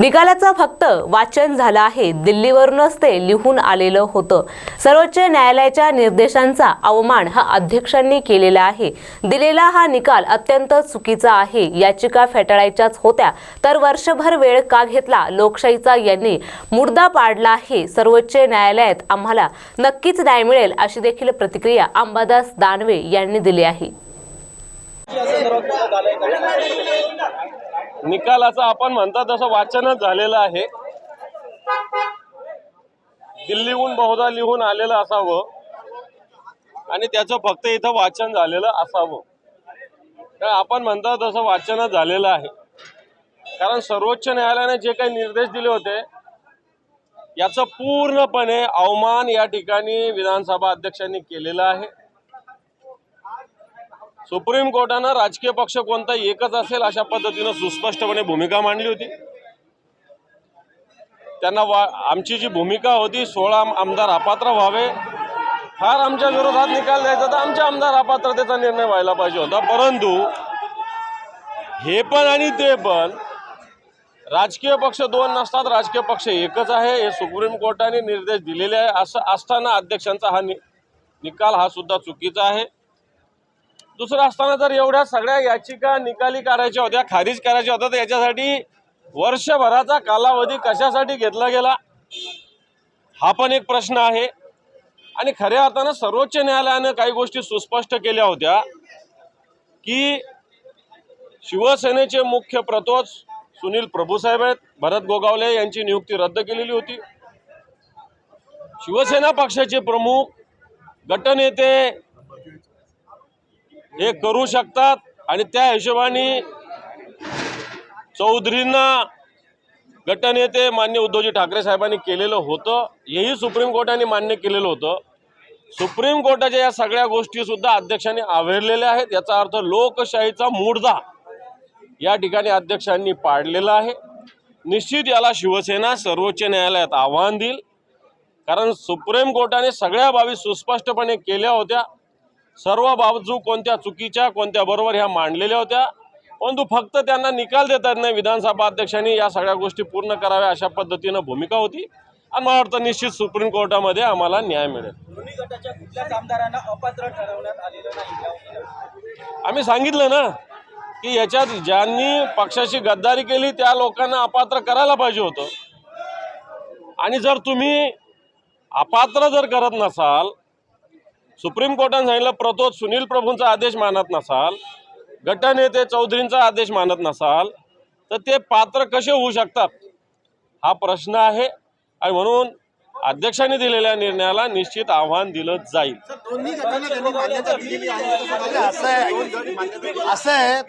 निकालाचं फक्त वाचन झालं आहे. दिल्लीवरूनच ते लिहून आलेलं होतं. सर्वोच्च न्यायालयाच्या निर्देशांचा अवमान हा अध्यक्षांनी केलेला आहे. दिलेला हा निकाल अत्यंत चुकीचा आहे. याचिका फेटाळायच्याच होत्या. तर वर्षभर वेळ का घेतला? लोकशाहीचा यांनी मुर्दा पाडला आहे. सर्वोच्च न्यायालयात आम्हाला नक्कीच न्याय मिळेल अशी देखील प्रतिक्रिया अंबादास दानवे यांनी दिली आहे. निकालाचं आपण म्हणता तसं वाचनच झालेलं आहे. दिल्लीहून बहुधा लिहून आलेलं असावं. आणि त्याचं फक्त इथं वाचन झालेलं असावं. तर आपण म्हणता तसं वाचनच झालेलं आहे. कारण सर्वोच्च न्यायालयाने जे काही निर्देश दिले होते याचं पूर्णपणे अवमान या ठिकाणी विधानसभा अध्यक्षांनी केलेलं आहे. सुप्रीम कोर्टानं राजकीय पक्ष कोणता एकच असेल अशा पद्धतीनं सुस्पष्टपणे भूमिका मांडली होती. त्यांना वा आमची जी भूमिका होती सोळा आमदार अपात्र व्हावे. फार आमच्या विरोधात निकाल द्यायचा तर आमच्या आमदार अपात्रतेचा निर्णय व्हायला पाहिजे होता. परंतु हे पण आणि ते पण राजकीय पक्ष दोन नसतात राजकीय पक्ष एकच आहे. हे सुप्रीम कोर्टाने निर्देश दिलेले आहे. असं असताना अध्यक्षांचा हा नि निकाल हा सुद्धा चुकीचा आहे. दुसरं असताना जर एवढ्या सगळ्या याचिका निकाली करायच्या होत्या खारिज करायच्या होत्या तर याच्यासाठी वर्षभराचा कालावधी कशासाठी घेतला गेला? हा पण एक प्रश्न आहे. आणि खऱ्या अर्थानं सर्वोच्च न्यायालयानं काही गोष्टी सुस्पष्ट केल्या होत्या की शिवसेनेचे मुख्य प्रतोच सुनील प्रभूसाहेब आहेत भरत गोगावले यांची नियुक्ती रद्द केलेली होती. शिवसेना पक्षाचे प्रमुख गटनेते हे करू शकतात आणि त्या हिशोबाने चौधरींना गटनेते मान्य उद्धवजी ठाकरे साहेबांनी केलेलं होतं. हेही सुप्रीम कोर्टाने मान्य केलेलं होतं. सुप्रीम कोर्टाच्या या सगळ्या गोष्टीसुद्धा अध्यक्षांनी आवरलेल्या आहेत. याचा अर्थ लोकशाहीचा मूडदा या ठिकाणी अध्यक्षांनी पाडलेला आहे. निश्चित याला शिवसेना सर्वोच्च न्यायालयात आव्हान देईल. कारण सुप्रीम कोर्टाने सगळ्या बाबी सुस्पष्टपणे केल्या होत्या. सर्व बाजू कोणत्या चुकीच्या कोणत्या बरोबर ह्या मांडलेल्या होत्या. परंतु फक्त त्यांना निकाल देता येत नाही. विधानसभा अध्यक्षांनी या सगळ्या गोष्टी पूर्ण कराव्या अशा पद्धतीनं भूमिका होती. आणि मला वाटतं निश्चित सुप्रीम कोर्टामध्ये आम्हाला न्याय मिळेल. आम्ही सांगितलं ना की याच्यात ज्यांनी पक्षाची गद्दारी केली त्या लोकांना अपात्र करायला पाहिजे होतं. आणि जर तुम्ही अपात्र जर करत नसाल सुप्रीम कोर्टाने सांगितलं प्रतोद सुनील प्रभूंचा आदेश मानत नसाल गटनेते चौधरींचा आदेश मानत नसाल तर ते पात्र कसे होऊ शकतात? हा प्रश्न आहे आणि म्हणून अध्यक्षांनी दिलेल्या निर्णयाला निश्चित आव्हान दिलं जाईल. असं आहे.